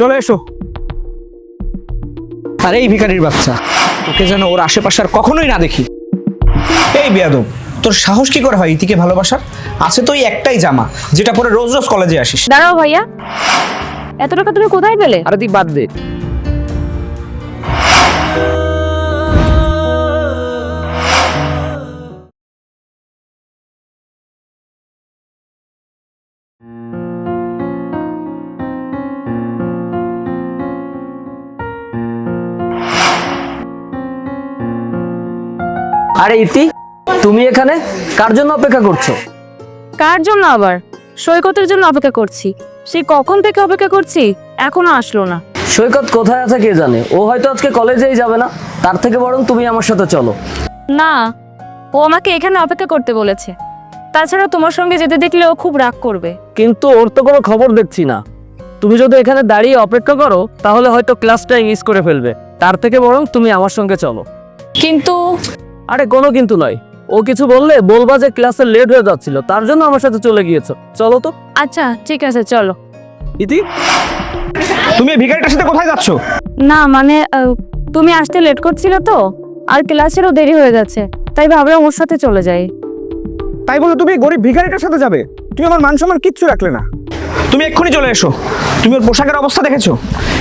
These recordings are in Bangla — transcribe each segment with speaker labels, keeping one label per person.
Speaker 1: চলে এসো। আর এই ভিখারির বাচ্চা ওকে যেন ওর আশেপাশে আর কখনোই না দেখি। এই বেয়াদব তোর সাহস কি করে হয় ইতিকে ভালোবাসার? আছে তো এই একটাই জামা যেটা পরে রোজ রোজ কলেজে আসিস।
Speaker 2: দাঁড়াও ভাইয়া এত টাকা তুমি কোথায় পেলে?
Speaker 3: আর তুই বাদ দে। আরে ইতি তুমি এখানে কার জন্য অপেক্ষা করছ?
Speaker 2: কার জন্য আবার? সৈকতের জন্য অপেক্ষা করছি। সে কখন থেকে অপেক্ষা করছি এখনও আসলো না।
Speaker 3: সৈকত কোথায় আছে কে জানে? ও হয়তো আজকে কলেজেই যাবে না। তার থেকে বরং তুমি আমার সাথে চলো।
Speaker 2: না ও আমাকে এখানে অপেক্ষা করতে বলেছে। তাছাড়া তোমার সঙ্গে যেতে দেখলে ও খুব রাগ করবে।
Speaker 3: কিন্তু ওর তো কোনো খবর দেখছি না। তুমি যদি এখানে দাঁড়িয়ে অপেক্ষা করো তাহলে হয়তো ক্লাসটা মিস করে ফেলবে। তার থেকে বরং তুমি আমার সঙ্গে চলো।
Speaker 2: কিন্তু
Speaker 3: আরে কোনো কিন্তু নয়। ও কিছু বললে বলবা যে ক্লাসে লেট হয়ে যাচ্ছিল তার জন্য আমার সাথে চলে গিয়েছো। চলো তো।
Speaker 2: আচ্ছা ঠিক আছে চলো।
Speaker 3: ইতি
Speaker 1: তুমি এই ভিখারিটার সাথে কোথায় যাচ্ছ?
Speaker 2: না মানে আহ, তুমি আসতে লেট করছিলে তো আর ক্লাসেরও দেরি হয়ে যাচ্ছে তাই ভাবলাম ওর সাথে চলে যাই।
Speaker 1: তাই বলে তুমি এই গরিব ভিখারিটার সাথে যাবে? তুমি আমার মান সম্মান কিচ্ছু রাখলে না। তুমি এক্ষুনি চলে এসো। তুমি ওর পোশাকের অবস্থা দেখেছ?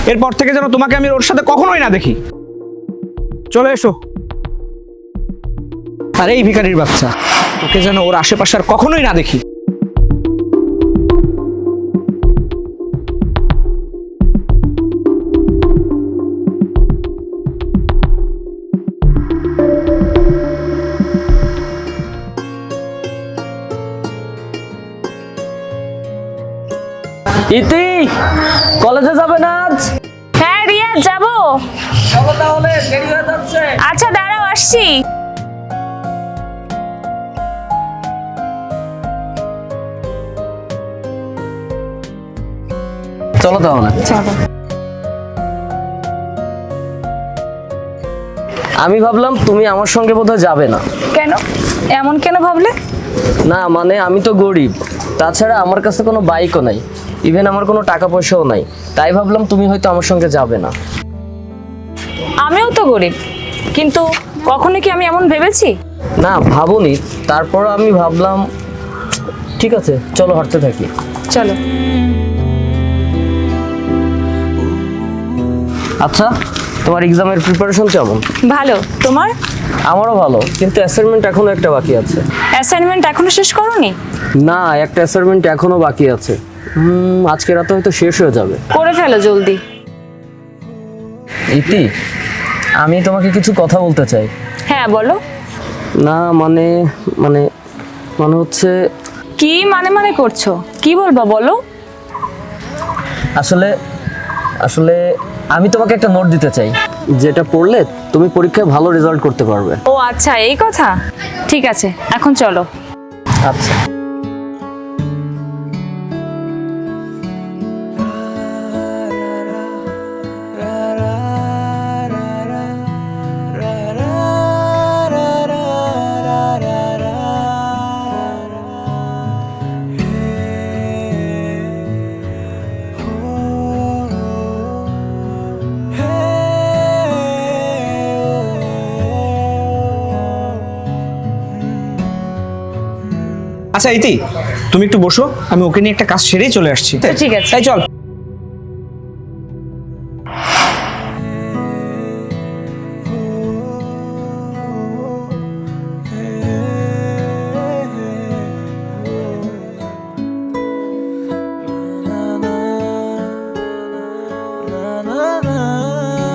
Speaker 1: এরপর থেকে যেন তোমাকে আমি ওর সাথে কখনোই না দেখি। চলে এসো। আরে এই ভিখারির বাচ্চা। তোকে যেন ওর আশেপাশে আর কখনোই না দেখি।
Speaker 3: ইতি কলেজে যাবে না আজ?
Speaker 2: হ্যাঁ রিয়া যাব।
Speaker 3: তাহলে দেরি হয়ে যাচ্ছে।
Speaker 2: আচ্ছা দাঁড়াও আসছি।
Speaker 3: চলো তাহলে। আমি ভাবলাম তুমি আমার সঙ্গে বোধহয় যাবে না।
Speaker 2: কেন? এমন কেন ভাবলে?
Speaker 3: না মানে আমি তো গরিব। তাছাড়া আমার কাছে কোনো বাইকও নাই। ইভেন আমার কোনো টাকা পয়সাও নাই। তাই ভাবলাম তুমি হয়তো আমার সঙ্গে যাবে না।
Speaker 2: আমিও তো গরিব। কিন্তু কখনো কি আমি এমন ভেবেছি?
Speaker 3: না ভাবুনি। তারপর আমি ভাবলাম ঠিক আছে চলো হাঁটতে থাকি।
Speaker 2: চলো।
Speaker 3: আচ্ছা তোমার এক্সামের প্রিপারেশন কেমন?
Speaker 2: ভালো। তোমার?
Speaker 3: আমারও ভালো কিন্তু অ্যাসাইনমেন্ট এখনও একটা বাকি আছে।
Speaker 2: অ্যাসাইনমেন্ট এখনও শেষ করোনি?
Speaker 3: না একটা অ্যাসাইনমেন্ট এখনও বাকি আছে। হুম, আজকে রাতে হয়তো শেষ হয়ে যাবে।
Speaker 2: করে ফেলো জলদি।
Speaker 3: ইতি আমি তোমাকে কিছু কথা বলতে চাই।
Speaker 2: হ্যাঁ বলো।
Speaker 3: না মানে মানে মানে হচ্ছে
Speaker 2: কি মানে মানে করছ? কি বলবা বলো।
Speaker 3: আসলে আসলে আমি তোমাকে একটা নোট দিতে চাই। যেটা পড়লে তুমি পরীক্ষায় ভালো রেজাল্ট করতে পারবে।
Speaker 2: ও আচ্ছা এই কথা? ঠিক আছে এখন চলো।
Speaker 3: আচ্ছা।
Speaker 1: আচ্ছা ইতি তুমি একটু বসো আমি ওকে নিয়ে একটা কাজ সেরেই চলে আসছি
Speaker 2: ঠিক আছে।
Speaker 1: তাই চল।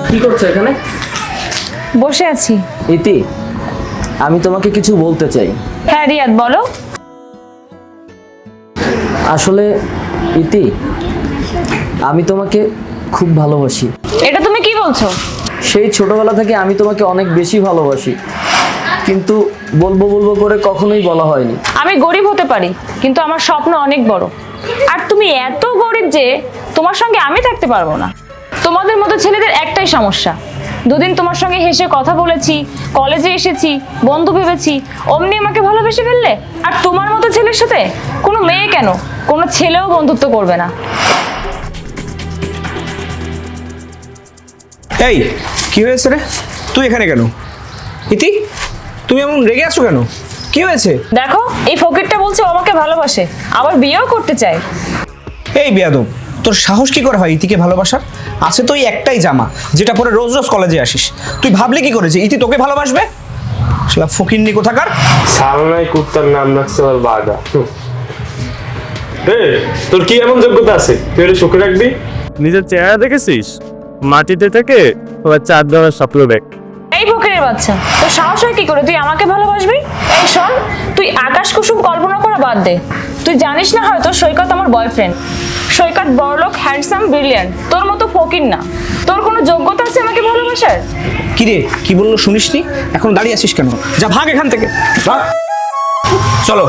Speaker 3: কি করছ এখানে?
Speaker 2: বসে আছি।
Speaker 3: ইতি আমি তোমাকে কিছু বলতে চাই।
Speaker 2: হ্যাঁ রিয়াদ বলো।
Speaker 3: আসলে ইতি আমি তোমাকে খুব ভালোবাসি।
Speaker 2: এটা তুমি কি বলছো?
Speaker 3: সেই ছোটবেলা থেকে আমি তোমাকে অনেক বেশি ভালোবাসি। কিন্তু বলব বলব করে কখনোই বলা হয়নি।
Speaker 2: আমি গরিব হতে পারি কিন্তু আমার স্বপ্ন অনেক বড়। আর তুমি এত গরিব যে তোমার সঙ্গে আমি থাকতে পারব না। তোমাদের মতো ছেলেদের একটাই সমস্যা দুদিন তোমার সঙ্গে হেসে কথা বলেছি কলেজে এসেছি বন্ধু ভেবেছি অমনি আমাকে ভালোবেসে ফেললে? আর তোমার মতো ছেলের সাথে? কোনো মেয়ে কেন? কোনো ছেলেও বন্ধুত্ব করবে না।
Speaker 1: এই কি হয়েছে রে? তুই এখানে কেন? ইতি তুমি এমন রেগে আছো কেন? কি হয়েছে?
Speaker 2: দেখো এই ফকিরটা বলছে ও আমাকে ভালোবাসে আবার বিয়েও করতে চায়।
Speaker 1: এই বেয়াদব। তোর সাহস কি করে হয় ইতিকে ভালোবাসার? আছে তো এই একটাই জামা যেটা পরে রোজ রোজ কলেজে আসিস। তুই ভাবলি কি করে যে ইতি তোকে ভালোবাসবে? ফকিন্নি কোথাকার?
Speaker 4: সালনায় কুত্তার নাম রাখছে রে তোর কি এমন যোগ্যতা আছে? তুই এটা রাখবি? নিজের চেহারা দেখেছিস? মাটিতে থেকে তোমার চার দেওয়ার স্বপ্ন দেখ।
Speaker 2: এই ফকিরের বাচ্চা তোর সাহস হয় কি করে? তুই আমাকে ভালোবাসবি? এই শোন তুই আকাশ কুসুম কল্পনা করা বাদ দে। তুই জানিস না হয়তো সৈকত আমার বয়ফ্রেন্ড সৈকত, বড়লোক হ্যান্ডসাম ব্রিলিয়ান্ট তোর মতো ফকির না। তোর কোনো যোগ্যতা আছে আমাকে ভালোবাসার?
Speaker 1: কি রে কি বলল শুনিসনি? এখন দাঁড়িয়ে আছিস কেন? যা, ভাগ এখান থেকে। চলো।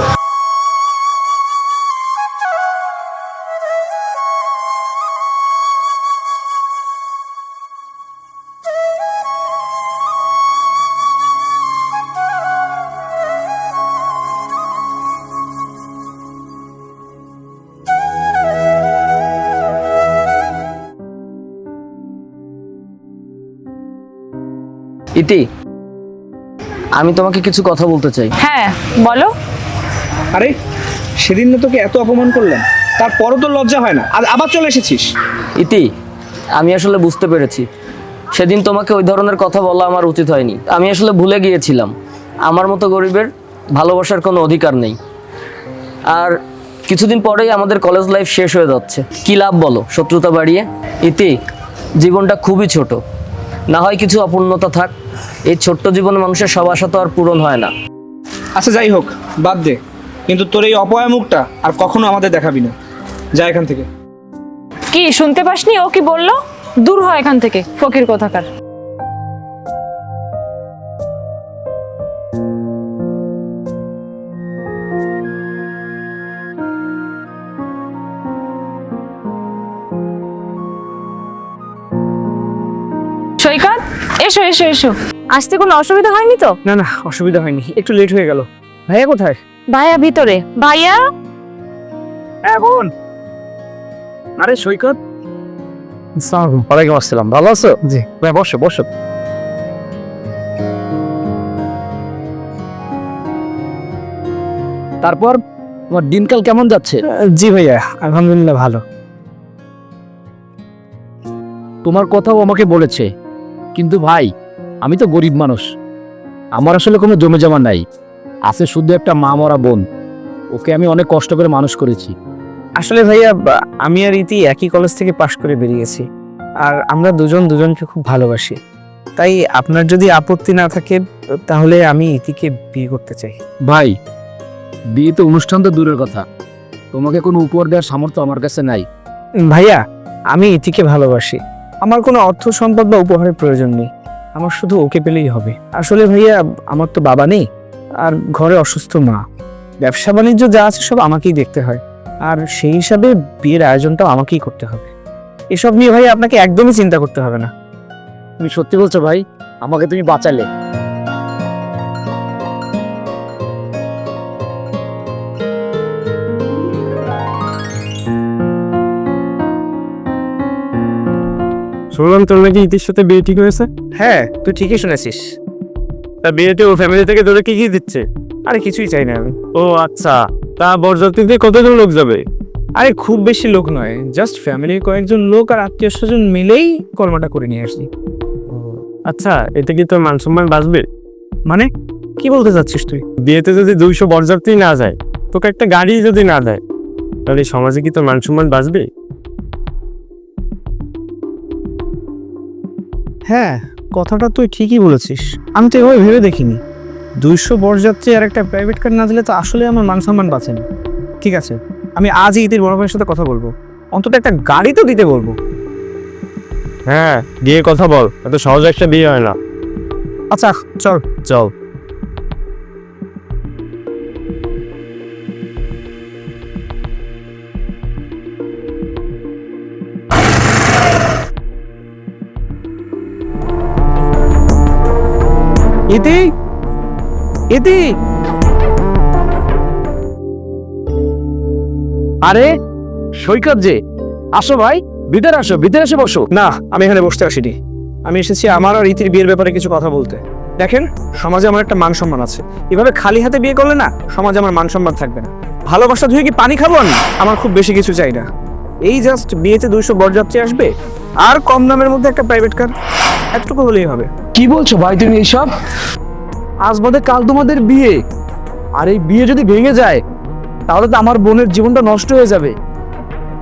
Speaker 3: ইতি আমি তোমাকে কিছু কথা বলতে চাই।
Speaker 2: হ্যাঁ বলো।
Speaker 1: আরে সেদিন না তোকে এত অপমান করলাম তারপরও তো লজ্জা হয় না। আজ আবার চলে এসেছিস।
Speaker 3: ইতি আমি আসলে বুঝতে পেরেছি। সেদিন তোমাকে ওই ধরনের কথা বলা আমার উচিত হয়নি। আমি আসলে ভুলে গিয়েছিলাম। আমার মতো গরিবের ভালোবাসার কোনো অধিকার নেই। আর কিছুদিন পরেই আমাদের কলেজ লাইফ শেষ হয়ে যাচ্ছে। কি লাভ বলো শত্রুতা বাড়িয়ে? ইতি জীবনটা খুবই ছোট। না হয় কিছু অপূর্ণতা থাক এই ছোট্ট জীবনে মানুষের সব আশা তো আর পূরণ হয় না।
Speaker 1: আচ্ছা যাই হোক বাদ দে। কিন্তু তোর এই অপয়া মুখটা আর কখনো আমাদের দেখাবি না। যা এখান থেকে।
Speaker 2: কি শুনতে পাসনি? ও কি বলল? দূর হয় এখান থেকে ফকির কোথাকার। সৈকত এসো এসো এসো। আসতে কোনো অসুবিধা হয়নি তো?
Speaker 1: না না অসুবিধা হয়নি। একটু লেট হয়ে গেল। ভাইয়া কোথায়?
Speaker 2: ভাইয়া ভিতরে। ভাইয়া?
Speaker 1: এখন? আরে সৈকত।
Speaker 3: ওয়ালাইকুম আসসালাম। ভালো আছো?
Speaker 1: জি। ভাই বসো বসো।
Speaker 3: তারপর তোমার দিনকাল কেমন যাচ্ছে?
Speaker 1: জি ভাইয়া আলহামদুলিল্লাহ ভালো।
Speaker 5: তোমার কথাও আমাকে বলেছে। কিন্তু ভাই আমি তো গরিব মানুষ। আমার আসলে কোনো জমে জমা নাই। আছে শুধু একটা মা মরা বোন। ওকে আমি অনেক কষ্ট করে মানুষ করেছি।
Speaker 1: আসলে ভাইয়া আমি আর ইতি একই কলেজ থেকে পাশ করে বেরিয়েছি আর আমরা দুজন দুজনকে খুব ভালোবাসি। তাই আপনার যদি আপত্তি না থাকে তাহলে আমি ইতিকে বিয়ে করতে চাই।
Speaker 5: ভাই বিয়ে তো অনুষ্ঠান তো দূরের কথা। তোমাকে কোনো উপহার দেওয়ার সামর্থ্য আমার কাছে নাই।
Speaker 1: ভাইয়া আমি ইতিকে ভালোবাসি। আমার কোনো অর্থ সম্পদ বা উপহারের প্রয়োজন নেই। আমার শুধু ওকে পেলেই হবে। আসলে ভাইয়া, আমার তো বাবা নেই, আর ঘরে অসুস্থ মা। ব্যবসা বাণিজ্য যা আছে সব আমাকেই দেখতে হয়, আর সেই হিসাবে বিয়ের আয়োজনটাও আমাকেই করতে হবে। এসব নিয়ে ভাই আপনাকে একদমই চিন্তা করতে হবে না।
Speaker 5: তুমি সত্যি বলছো ভাই, আমাকে তুমি বাঁচালে।
Speaker 4: শুনলাম তোর নাকি ইতির সাথে বিয়ে ঠিক হয়েছে?
Speaker 1: হ্যাঁ তুই ঠিকই শুনেছিস।
Speaker 4: তা বিয়েতে ও ফ্যামিলি থেকে তোরা কি কি দিচ্ছে?
Speaker 1: আরে কিছুই চাই না আমি।
Speaker 4: ও আচ্ছা তা বরযাত্রীতে কতজন লোক যাবে?
Speaker 1: আরে খুব বেশি লোক নয় জাস্ট ফ্যামিলির কয়েকজন লোক আর আত্মীয় স্বজন মিলেই কর্মটা করে নিয়ে আসি
Speaker 4: আচ্ছা এতে কি তোর মান সম্মান বাঁচবে?
Speaker 1: মানে কি বলতে চাচ্ছিস তুই?
Speaker 4: বিয়েতে যদি দুইশো বরযাত্রী না যায় তোকে একটা গাড়ি যদি না দেয় তাহলে সমাজে কি তোর মান সম্মান বাঁচবে?
Speaker 1: হ্যাঁ কথাটা তুই ঠিকই বলেছিস। আমি তো এভাবে ভেবে দেখিনি। দুইশো বরযাত্রী আর একটা প্রাইভেট কার না দিলে তো আসলে আমার মান সম্মান বাঁচে না। ঠিক আছে আমি আজই ঈদের বড় ভাইয়ের সাথে কথা বলব। অন্তত একটা গাড়ি তো দিতে বলব।
Speaker 4: হ্যাঁ গিয়ে কথা বল এত সহজ একটা বিয়ে হয় না।
Speaker 1: আচ্ছা চল।
Speaker 4: চল।
Speaker 1: ইতি
Speaker 5: আরে সৈকত যে আসো ভাই ভিতরে আসো ভিতরে এসে বসো।
Speaker 1: না আমি এখানে বসতে আসিনি। আমি এসেছি আমার আর রীতির বিয়ের ব্যাপারে কিছু কথা বলতে। দেখেন সমাজে আমার একটা মান সম্মান আছে। এভাবে খালি হাতে বিয়ে করলে না সমাজে আমার মান সম্মান থাকবে না। ভালোবাসা ধুয়ে কি পানি খাব আমি? আমার খুব বেশি কিছু চাই না। এই জাস্ট বিয়েতে দুইশো বরযাত্রী আসবে আর কম দামের মধ্যে একটা প্রাইভেট কার এতটুকু হলেই হবে।
Speaker 5: কি বলছো ভাই তুমি এইসব? আজ বাদে কাল তোমাদের বিয়ে। আর এই বিয়ে যদি ভেঙে যায়, তাহলে তো আমার বোনের জীবনটা নষ্ট হয়ে যাবে।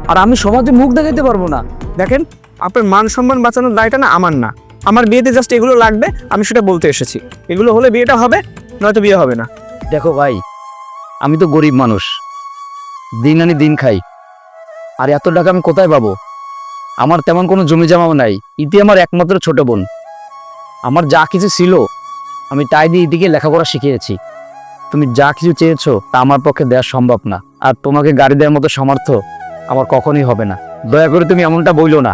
Speaker 5: আর আমি সমাজে মুখ দেখাতে পারব না।
Speaker 1: দেখেন, আপনার মান সম্মান বাঁচানোর দায়টা না আমার না। আমার বিয়েতে জাস্ট এগুলো লাগবে, আমি সেটা বলতে এসেছি। এগুলো হলে বিয়েটা হবে, নয়তো বিয়ে হবে না।
Speaker 5: দেখো ভাই, আমি তো গরিব মানুষ। দিন আনি দিন খাই। আর এত টাকা আমি কোথায় পাবো? আমার তেমন কোনো জমি জমাও নাই। ইতি আমার একমাত্র ছোট বোন। আমার যা কিছু ছিল আমি তাই দিয়ে ইতিকে লেখাপড়া শিখিয়েছি। তুমি যা কিছু চেয়েছো তা আমার পক্ষে দেওয়া সম্ভব না। আর তোমাকে গাড়ি দেওয়ার মতো সামর্থ্য আমার কখনোই হবে না। দয়া করে তুমি এমনটা বইলো না।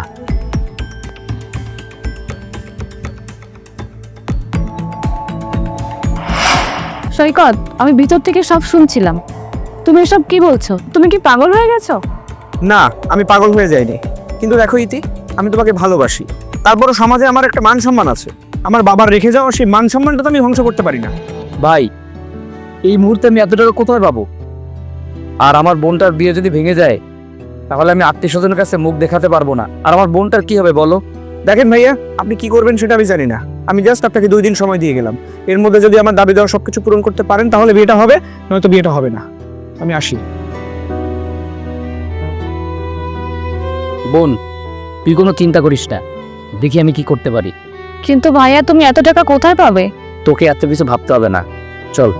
Speaker 6: সৈকত আমি ভিতর থেকে সব শুনছিলাম। তুমি এসব কি বলছো? তুমি কি পাগল হয়ে গেছো?
Speaker 1: না আমি পাগল হয়ে যাইনি। কিন্তু দেখো ইতি আমি তোমাকে ভালোবাসি। তারপরও সমাজে আমার একটা মান সম্মান আছে। আমার বাবার রেখে যাওয়া সেই মান সম্মানটা তো আমি ধ্বংস করতে পারি না।
Speaker 5: ভাই এই মুহূর্তে আমি এত টাকা কোথায় পাবো? আর আমার বোনটার বিয়ে যদি ভেঙে যায় তাহলে আমি আত্মীয় স্বজনের কাছে মুখ দেখাতে পারব না। আর আমার বোনটার কি হবে বলো?
Speaker 1: দেখেন ভাইয়া আপনি কি করবেন সেটা আমি জানি না। আমি জাস্ট আপনাকে দুই দিন সময় দিয়ে গেলাম। এর মধ্যে যদি আমার দাবি দেওয়া সবকিছু পূরণ করতে পারেন তাহলে বিয়েটা হবে নয়তো বিয়েটা হবে না। আমি আসি।
Speaker 5: বোন তুই কোনো চিন্তা করিস না। দেখি আমি কি করতে পারি।
Speaker 6: কিন্তু ভাইয়া তুমি এত টাকা কোথায় পাবে?
Speaker 5: তোকে এত কিছু ভাবতে হবে না। চল।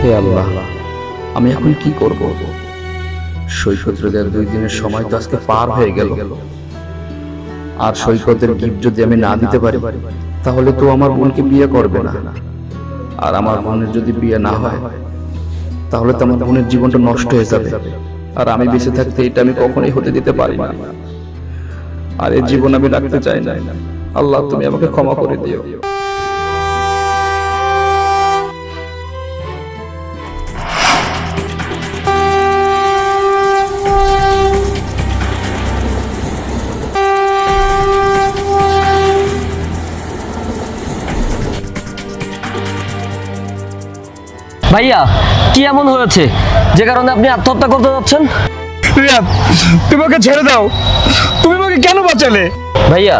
Speaker 7: হে আল্লাহ আমি এখন কি করব? সৈকত রোদের দুই দিনের সময় তো আজকে পার হয়ে গেল। আর সৈকতের গিফট যদি আমি না দিতে পারি তাহলে তো আমার বোনকে বিয়ে করবে না। আর আমার বোনের যদি বিয়ে না হয়, তাহলে তো আমার বোনের জীবনটা নষ্ট হয়ে যাবে। আর আমি বেঁচে থাকতে এটা আমি কখনোই হতে দিতে পারি না। আর এই জীবন আমি রাখতে চাই না। আল্লাহ, তুমি আমাকে ক্ষমা করে দিও।
Speaker 3: ভাইয়া কি এমন হয়েছে? যে কারণে আপনি আত্মহত্যা করতে যাচ্ছেন?
Speaker 1: তুমি ওকে ছেড়ে দাও। তুমি আমাকে কেন বাঁচালে?
Speaker 3: ভাইয়া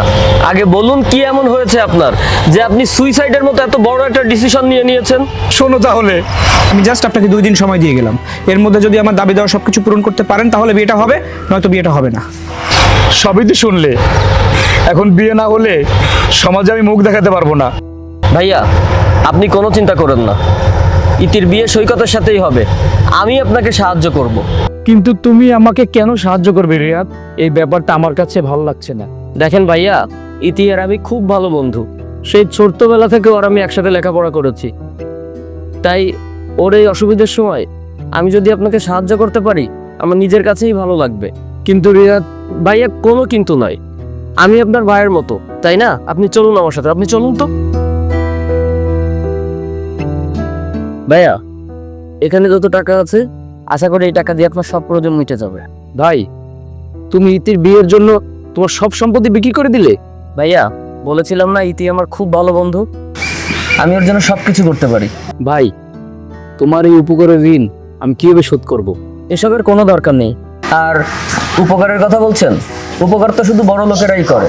Speaker 3: আগে বলুন কি এমন হয়েছে আপনার? যে আপনি সুইসাইডের মতো এত বড় একটা ডিসিশন নিয়ে নিয়েছেন?
Speaker 1: শোনো তাহলে আমি জাস্ট আপনাকে দুই দিন সময় দিয়ে গেলাম। এর মধ্যে যদি আমার দাবি দেওয়া সবকিছু পূরণ করতে পারেন তাহলে বিয়েটা হবে নয়তো বিয়েটা হবে না।
Speaker 5: সবই তো শুনলে। এখন বিয়ে না হলে সমাজে আমি মুখ দেখাতে পারব না।
Speaker 3: ভাইয়া আপনি কোনো চিন্তা করেন না। ইতির বিয়ে সৈকতের সাথেই হবে। আমি আপনাকে সাহায্য করব।
Speaker 5: কিন্তু তুমি আমাকে কেন সাহায্য করবে রিয়াদ? এই ব্যাপারটা আমার কাছে ভালো লাগছে না।
Speaker 3: দেখেন ভাইয়া ইতি আর আমি খুব ভালো বন্ধু। সেই ছোট্টবেলা থেকে ওর আমি একসাথে লেখাপড়া করেছি। তাই ওর এই অসুবিধার সময় আমি যদি আপনাকে সাহায্য করতে পারি আমার নিজের কাছেই ভালো লাগবে।
Speaker 5: কিন্তু রিয়াদ
Speaker 3: ভাইয়া কোনো কিন্তু নয়। আমি আপনার ভাইয়ের মতো তাই না? আপনি চলুন আমার সাথে আপনি চলুন তো। ভাইয়া এখানে যত টাকা আছে আশা করি এই টাকা দিয়ে আপনার সব প্রয়োজন মিটে যাবে।
Speaker 5: ভাই তুমি ইতির বিয়ের জন্য তোমার সব সম্পত্তি বিক্রি করে দিলে?
Speaker 3: ভাইয়া বলেছিলাম না ইতি আমার খুব ভালো বন্ধু। আমি ওর জন্য সব কিছু করতে পারি।
Speaker 5: ভাই তোমার এই উপকারের ঋণ আমি কীভাবে শোধ করব।
Speaker 3: এসবের কোনো দরকার নেই। আর উপকারের কথা বলছেন? উপকার তো শুধু বড় লোকেরাই করে।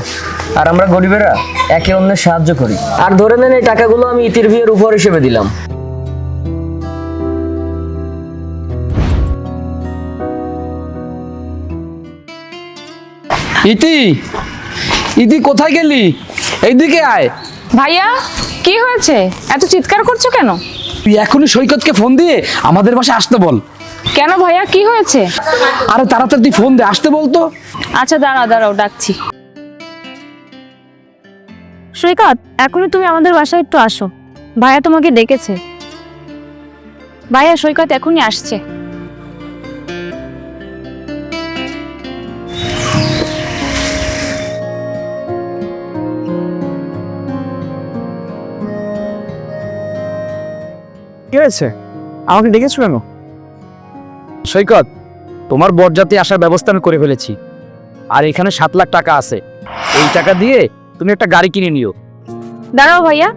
Speaker 3: আর আমরা গরিবেরা একে অন্যের সাহায্য করি। আর ধরে নেন এই টাকাগুলো আমি ইতির বিয়ের উপহার হিসেবে দিলাম।
Speaker 5: ইতি ইতি কোথায় গেলি? এইদিকে আয়।
Speaker 2: ভাইয়া কি হয়েছে? এত চিৎকার করছ কেন?
Speaker 5: তুই এখনই সৈকতকে ফোন দিয়ে আমাদের বাসায় আসতে বল।
Speaker 2: কেন ভাইয়া কি হয়েছে?
Speaker 5: আরে তাড়াতাড়ি ফোন দে আসতে বলতো।
Speaker 2: আচ্ছা দাঁড়াও দাঁড়াও ডাকছি।
Speaker 6: সৈকত এখনই তুমি আমাদের বাসায় একটু আসো। ভাইয়া তোমাকে ডেকেছে। ভাইয়া সৈকত এখনই আসছে।
Speaker 1: কি হয়েছে? আমাকে ডেকেছো কেন?
Speaker 5: সৈকত তোমার বরযাত্রী আসার ব্যবস্থা আমি করে ফেলেছি। আর এখানে সাত লাখ টাকা আছে। এই টাকা দিয়ে তুমি একটা গাড়ি কিনে নিও।
Speaker 2: দাঁড়াও ভাইয়া।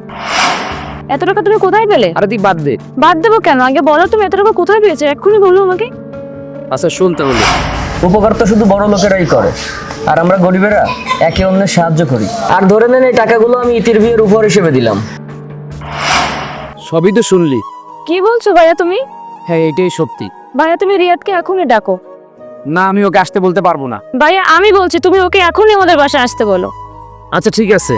Speaker 2: এত টাকা তুমি কোথায় পেলে?
Speaker 5: আরে তুই বাদ দে।
Speaker 2: বাদ দেবো কেন? আগে বলো তুমি এত টাকা কোথায় পেয়েছ? এক্ষুনি বলো আমাকে।
Speaker 5: আচ্ছা শুনতে হলো
Speaker 3: উপকার তো শুধু বড় লোকেরাই করে। আর আমরা গরিবেরা একে অন্যের সাহায্য করি। আর ধরে নেন এই টাকাগুলো আমি ইতির বিয়ের উপহার হিসেবে দিলাম।
Speaker 5: সবই তো শুনলি।
Speaker 2: কি বলছো ভাইয়া তুমি?
Speaker 5: হ্যাঁ এটাই সত্যি।
Speaker 2: ভাইয়া তুমি রিয়াদকে এখনই ডাকো।
Speaker 5: না আমি ওকে আসতে বলতে পারব না।
Speaker 2: ভাইয়া আমি বলছি তুমি ওকে এখনই আমাদের বাসায় আসতে বলো।
Speaker 5: আচ্ছা ঠিক আছে।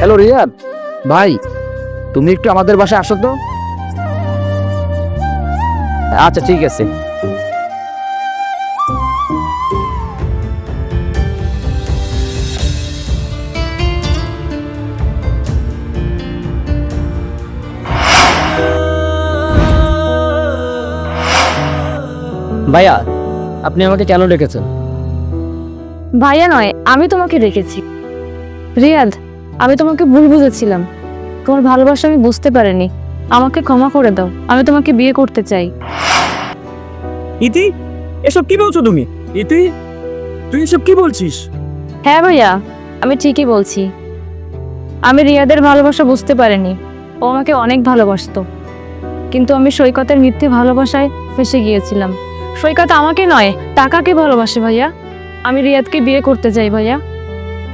Speaker 5: হ্যালো রিয়াদ। ভাই তুমি একটু আমাদের বাসায় আসো তো। আচ্ছা ঠিক আছে।
Speaker 3: ভাইয়া আপনি আমাকে কেন ডেকেছেন?
Speaker 2: ভাইয়া নয় আমি তোমাকে রেখেছি রিয়াদ আমি তোমাকে ভুল বুঝেছিলাম। তোমার ভালোবাসা আমি বুঝতে পারিনি। আমাকে ক্ষমা করে দাও আমি তোমাকে বিয়ে করতে চাই।
Speaker 1: ইতি এসব কি বলছো তুমি? ইতি তুই এসব কি বলছিস?
Speaker 2: হ্যাঁ ভাইয়া আমি ঠিকই বলছি। আমি রিয়াদের ভালোবাসা বুঝতে পারিনি। ও আমাকে অনেক ভালোবাসতো। কিন্তু আমি সৈকতের মিথ্যে ভালোবাসায় ফেসে গিয়েছিলাম। সৈকত আমাকে নয় টাকাকে ভালোবাসে ভাইয়া। আমি রিয়াদকে বিয়ে করতে চাই ভাইয়া।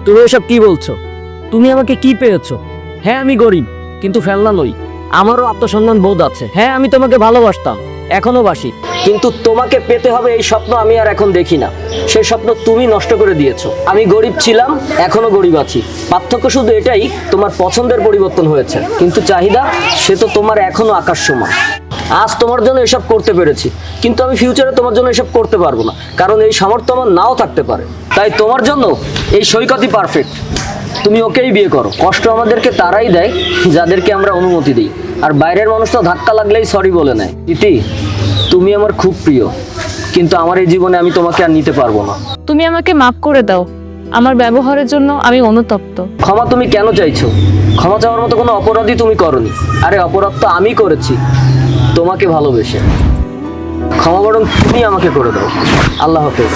Speaker 3: তুমি এসব কি বলছো? তুমি আমাকে কি পেয়েছ? হ্যাঁ আমি গরিব, কিন্তু ফেলনা নই। আমারও আত্মসম্মান বোধ আছে। হ্যাঁ আমি তোমাকে ভালোবাসতাম। এখনও বাসি। কিন্তু তোমাকে পেতে হবে এই স্বপ্ন আমি আর এখন দেখি না। সেই স্বপ্ন তুমি নষ্ট করে দিয়েছ। আমি গরিব ছিলাম এখনও গরিব আছি। পার্থক্য শুধু এটাই, তোমার পছন্দের পরিবর্তন হয়েছে। কিন্তু চাহিদা, সে তো তোমার এখনও আকাশ সমান আজ তোমার জন্য এসব করতে পেরেছি। কিন্তু আমি ফিউচারে তোমার জন্য এসব করতে পারব না। কারণ এই সামর্থ্য আমার নাও থাকতে পারে। তাই তোমার জন্য এই সৈকতই পারফেক্ট তুমি ওকেই বিয়ে করো। কষ্ট আমাদেরকে তারাই দেয়, যাদেরকে আমরা অনুমতি দিই। আর বাইরের মানুষ তো ধাক্কা লাগলেই সরি বলে নেয়। ইতি তুমি আমার খুব প্রিয় কিন্তু আমার এই জীবনে আমি তোমাকে আর নিতে পারব না।
Speaker 2: তুমি আমাকে মাফ করে দাও। আমার ব্যবহারের জন্য আমি অনুতপ্ত।
Speaker 3: ক্ষমা তুমি কেন চাইছো? ক্ষমা চাওয়ার মতো কোনো অপরাধই তুমি করনি। আরে অপরাধ তো আমি করেছি। তোমাকে ভালোবেসে। ক্ষমা বরং তুমি আমাকে করে দাও। আল্লাহ হাফেজ।